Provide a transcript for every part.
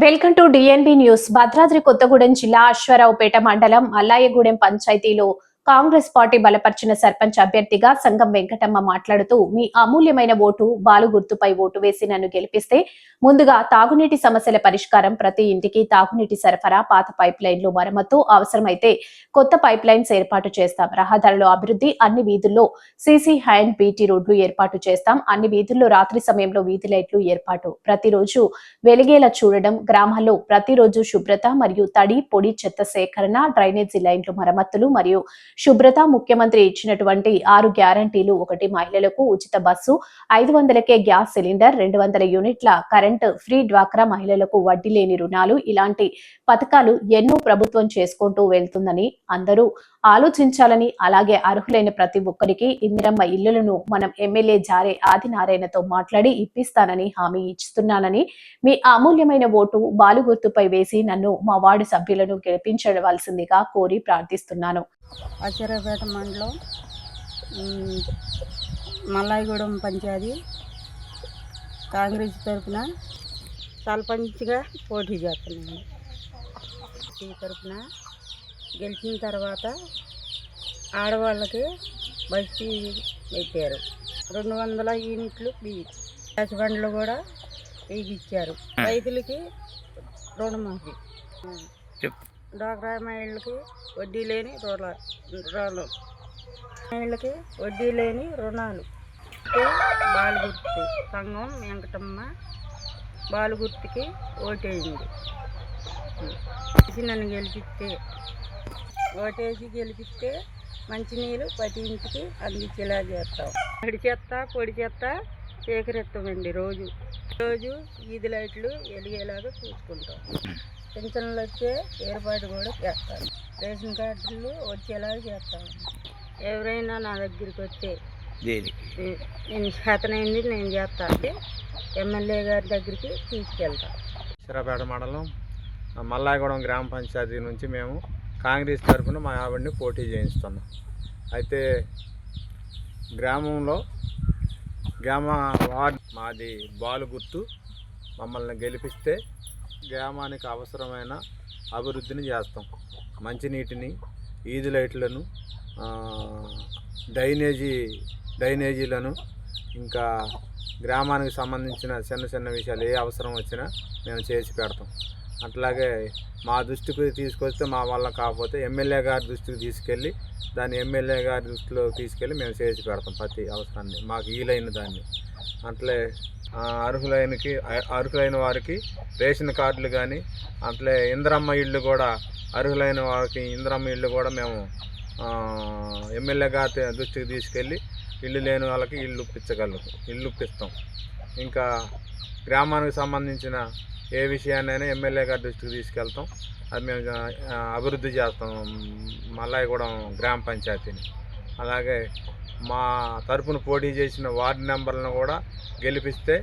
Welcome to DNB news Bhadradri Kothagudem జిల్లా అశ్వారావుపేట మండలం అల్లాయగూడెం పంచాయతీలో కాంగ్రెస్ పార్టీ బలపరిచిన సర్పంచ్ అభ్యర్థిగా సంగం వెంకటమ్మ మాట్లాడుతూ మీ అమూల్యమైన ఓటు బాలు గుర్తుపై ఓటు వేసి నన్ను గెలిపిస్తే ముందుగా తాగునీటి సమస్యల పరిష్కారం ప్రతి ఇంటికి తాగునీటి సరఫరా పాత పైప్ లైన్లు మరమ్మతు అవసరమైతే కొత్త పైప్ లైన్స్ ఏర్పాటు చేస్తాం. రహదారుల అభివృద్ధి అన్ని వీధుల్లో సీసీ హ్యాండ్ బీటీ రోడ్లు ఏర్పాటు చేస్తాం. అన్ని వీధుల్లో రాత్రి సమయంలో వీధి లైట్లు ఏర్పాటు. ప్రతిరోజు వెలిగేలా చూడడం గ్రామాల్లో ప్రతిరోజు శుభ్రత మరియు తడి పొడి చెత్త సేకరణ డ్రైనేజీ లైన్లు మరమ్మతులు మరియు శుభ్రత ముఖ్యమంత్రి ఇచ్చినటువంటి ఆరు గ్యారంటీలు. ఒకటి మహిళలకు ఉచిత బస్సు ఐదు వందలకే గ్యాస్ సిలిండర్ రెండు వందల యూనిట్ల కరెంట్ ఫ్రీ డ్వాక్రా మహిళలకు వడ్డీ లేని రుణాలు. ఇలాంటి పథకాలు ఎన్నో ప్రభుత్వం చేసుకుంటూ వెళ్తుందని అందరూ ఆలోచించాలని అలాగే అర్హులైన ప్రతి ఒక్కరికి ఇందిరమ్మ ఇల్లులను మనం ఎమ్మెల్యే జారే ఆదినారాయణతో మాట్లాడి ఇప్పిస్తానని హామీ ఇస్తున్నానని మీ అమూల్యమైన ఓటు బాలు గుర్తుపై వేసి నన్ను మా వార్డు సభ్యులను గెలిపించవలసిందిగా కోరి ప్రార్థిస్తున్నాను. అచ్చరాపేట మండలం మల్లాయిగూడెం పంచాయతీ కాంగ్రెస్ తరఫున సర్పంచ్గా పోటీ చేస్తున్నాను. ఈ తరఫున గెలిచిన తర్వాత ఆడవాళ్ళకి బస్తీ పెట్టారు. రెండు వందల యూనిట్లు గ్యాస్ బండ్లు కూడా ఇచ్చారు. రైతులకి రుణమాఫీ. డ్వాక్రా మహిళలకి వడ్డీ లేని రుణాలు. మహిళలకి వడ్డీ లేని రుణాలు. బాలగుర్తి సంఘం వెంకటమ్మ బాలగుర్తికి ఓటేయండి నన్ను గెలిపిస్తే ఓటేసి గెలిపిస్తే మంచినీళ్ళు ప్రతి ఇంటికి అందించేలా చేస్తాం. పొడి చెత్త పొడి చెత్త సేకరిస్తామండి రోజు. రోజు వీధి లైట్లు వెలిగేలాగా చూసుకుంటాం. పింఛన్లు వచ్చే ఏర్పాటు కూడా చేస్తాను రేషన్ కార్డులు వచ్చేలాగా చేస్తాను ఎవరైనా నా దగ్గరికి నే- నేను చేతనైంది నేను చేస్తా అంటే ఎమ్మెల్యే గారి దగ్గరికి తీసుకెళ్తా. సిరాపేట మండలం మల్లాయగూడెం గ్రామ పంచాయతీ నుంచి మేము కాంగ్రెస్ తరఫున మా ఆవిడని పోటీ చేయిస్తున్నాం. అయితే గ్రామంలో గ్రామ వార్డ్ మాది బాలు గుర్తు మమ్మల్ని గెలిపిస్తే గ్రామానికి అవసరమైన అభివృద్ధిని చేస్తాం. మంచినీటిని ఈది లైట్లను డైనేజీ డ్రైనేజీ డ్రైనేజీలను ఇంకా గ్రామానికి సంబంధించిన చిన్న చిన్న విషయాలు ఏ అవసరం వచ్చినా మేము చేసి పెడతాం. అట్లాగే మా దృష్టికి తీసుకొస్తే మా వల్ల కాకపోతే ఎమ్మెల్యే గారి దృష్టికి తీసుకెళ్ళి దాన్ని ఎమ్మెల్యే గారి దృష్టిలో తీసుకెళ్ళి మేము చేసి పెడతాం ప్రతి అవసరాన్ని మాకు వీలైన దాన్ని. అట్లే అర్హులైనకి అర్హులైన వారికి రేషన్ కార్డులు కానీ అట్లే ఇంద్రమ్మ ఇళ్ళు కూడా అర్హులైన వారికి ఇంద్రమ్మ ఇళ్ళు కూడా మేము ఎమ్మెల్యే గారి దృష్టికి తీసుకెళ్ళి ఇల్లు లేని వాళ్ళకి ఇల్లు ఇప్పించగలం ఇల్లు ఇప్పిస్తాం. ఇంకా గ్రామానికి సంబంధించిన ఏ విషయాన్నైనా ఎమ్మెల్యే గారి దృష్టికి తీసుకెళ్తాం. అది మేము అభివృద్ధి చేస్తాం మల్లాయిగూడెం గ్రామ పంచాయతీని. అలాగే మా తరపున పోటీ చేసిన వార్డు నెంబర్లను కూడా గెలిపిస్తే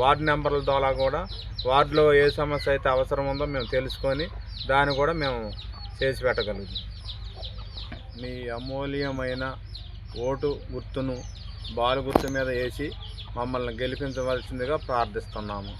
వార్డు నెంబర్ల ద్వారా కూడా వార్డులో ఏ సమస్య అయితే అవసరం ఉందో మేము తెలుసుకొని దాన్ని కూడా మేము చేసి పెట్టగలుగుతాం. మీ అమూల్యమైన ఓటు గుర్తును బాలు గుర్తు మీద వేసి మమ్మల్ని గెలిపించవలసిందిగా ప్రార్థిస్తున్నాము.